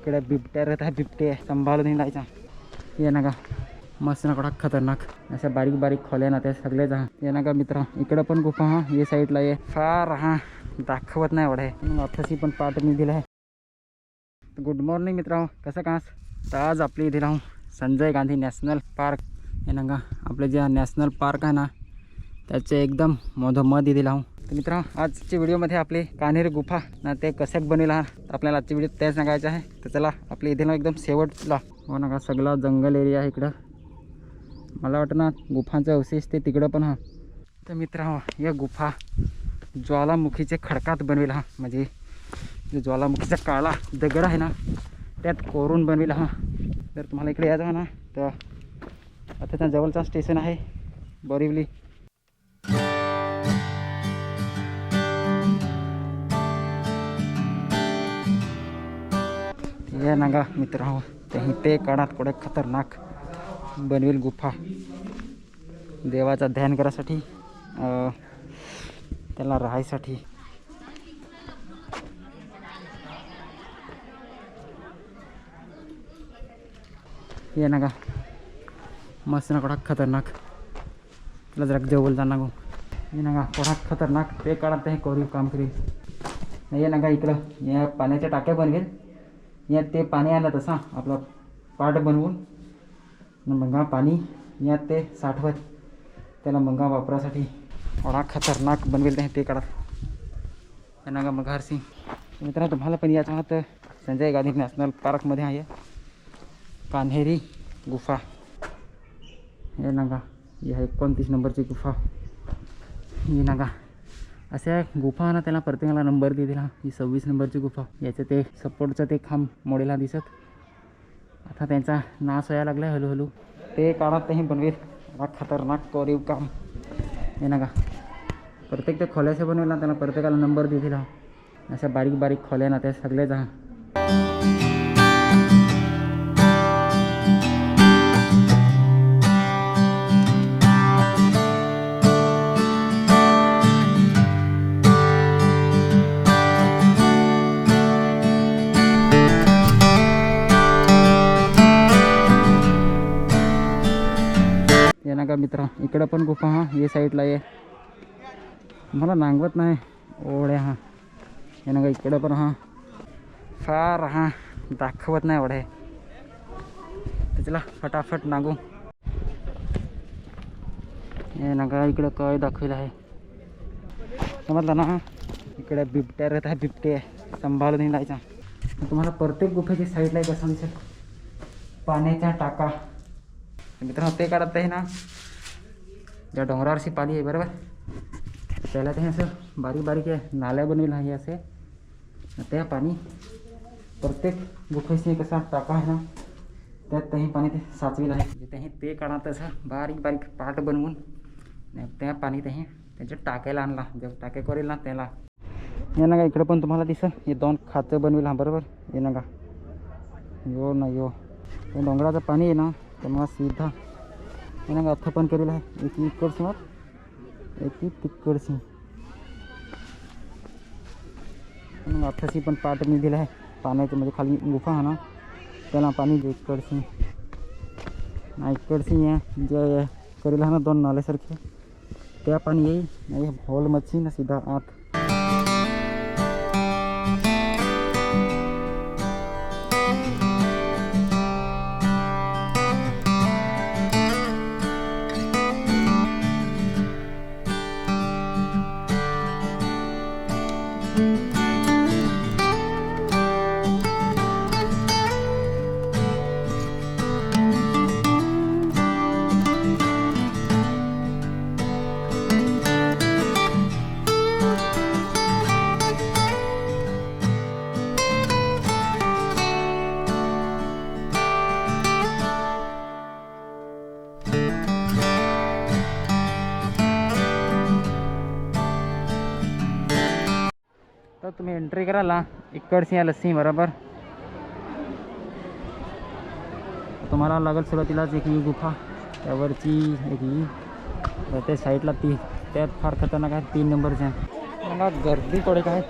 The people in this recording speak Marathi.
इकडे बिबट्या राहत आहे बिबटे सांभाळून जायचा ये ना का मस्त ना कडा खतरनाक. अशा बारीक बारीक खोल्या ना त्या सगळे जा. ये ना का मित्र इकडं पण गुफा हा. ये साईडला ये. फार हा. दाखवत नाही एवढं. आहे पण पाठ मी दिला आहे गुड मॉर्निंग मित्र कसं कास? तर आज आपली इथे राहू. Sanjay Gandhi national park. हे ना का आपलं जे नॅशनल पार्क आहे ना त्याचे एकदम मधोमध इथे लावू तर मित्र आजच्या व्हिडिओमध्ये आपली कान्हेरी गुफा ना ते कशाक बनेल हा? तर आपल्याला आजच्या व्हिडिओ त्याच सांगायचं आहे. तर चला आपल्या इथे ना एकदम शेवटला. हो ना का सगळा जंगल एरिया आहे इकडं. मला वाटतं ना गुफांचं अवशेष ते तिकडं पण हा. तर मित्र या गुफा ज्वालामुखीचे खडकात बनवेल हा. म्हणजे जो ज्वालामुखीचा काळा दगड आहे ना त्यात कोरून बनवेल हा. जर तुम्हाला इकडे यायचं ना तर आता त्या जवळचा स्टेशन आहे बोरिवली. या नागा मित्र हो ते ते काळात कुठे खतरनाक बनवेल गुफा. देवाचा ध्यान करायसाठी त्याला राहायसाठी. ये ना का मस्त ना कडा खतरनाक. त्याला जरा जवळ जा गो ये ना का खतरनाक. ते काळात ते कोरीव काम करेल. ये ना का इकडं. या पाण्याच्या टाक्या बनवेल. यात ते पाणी आलं तसा आपला पाट बनवून. न मग पाणी यात ते साठवत. त्याला मग वापरासाठी थोडा खतरनाक बनवेल ते ते काढा. त्यांना का मग सिंग मित्रांनो तुम्हाला पण याचा हात संजय गांधी नॅशनल पार्कमध्ये आहे. कान्हेरी गुफा. हे नागा ही आहे एकोणतीस नंबरची गुफा. ही नागा अशा गुफा ना त्याला प्रत्येकाला नंबर दिलेला दिला. ही सव्वीस नंबरची गुफा. याचं ते सपोर्टचं ते खांब मोडेला दिसत. आता त्यांचा नाश व्हायला लागला हळूहळू. ते काळात तेही बनवेल खतरनाक कोरीव काम. हे ना का प्रत्येक ते खोल्याचे बनवेल ना त्याला प्रत्येकाला नंबर दे दिला. अशा बारीक बारीक खोल्या ना त्या सगळे बघा मित्रा मित्र इकडं पण गुफा हा ये साईडला ये. मला नांगवत नाही. ओढ्या हा. हे ना इकडं पण हा. फार हा दाखवत नाही ओढे आहे तर फटाफट नांगू. ये ना इकडं काय दाखवलं आहे. समजलं ना? इकडे बिबट्या राहत आहे बिबटे. सांभाळून जायचा. तुम्हाला प्रत्येक गुफेच्या साईडला एक असं दिसेल. पाण्याच्या टाका. मित्रांनो ते काढत आहे ना. ज्या डोंगरावरची पाणी आहे बरोबर? त्याला ते असं बारीक बारीक आहे नाल्या बनवेल आहे असे. त्या पाणी प्रत्येक गुफेसने कसा टाका आहे ना त्यात त्याही पाणी ते साचवेल आहे. म्हणजे त्याही ते काढा तसं बारीक बारीक पाट बनवून त्या पाणी त्याही त्याच्या टाक्याला आणला. जेव्हा टाके करेल ना त्याला. ये ना का इकडं पण तुम्हाला दिसेल. हे दोन खातं बनवेल हा बरोबर? ये ना का यो ना यो. डोंगराचं पाणी आहे ना त्यामुळं सीधा। हे ना का अर्थ पण केलेलं आहे एक इकडचं एक तिकडची मग अर्थाची पण पाट मी दिलं आहे पाण्याचं म्हणजे खाली गुफा आहे ना त्याला पाणी दे इकडची ना इकडची या जे करेल आहे ना दोन नाल्यासारखे त्या पाणी येईल नाही हॉल मच्छी ना सीधा आत तर तुम्ही एंट्री करायला. इकडची या लस्सी बरोबर. तुम्हाला लागेल सुरुवातीलाच एक ही गुफा त्यावरची एक ही. तर त्या साईडला ती त्यात फार खतरनाक आहे तीन नंबरच्या मला गर्दी पडत काय?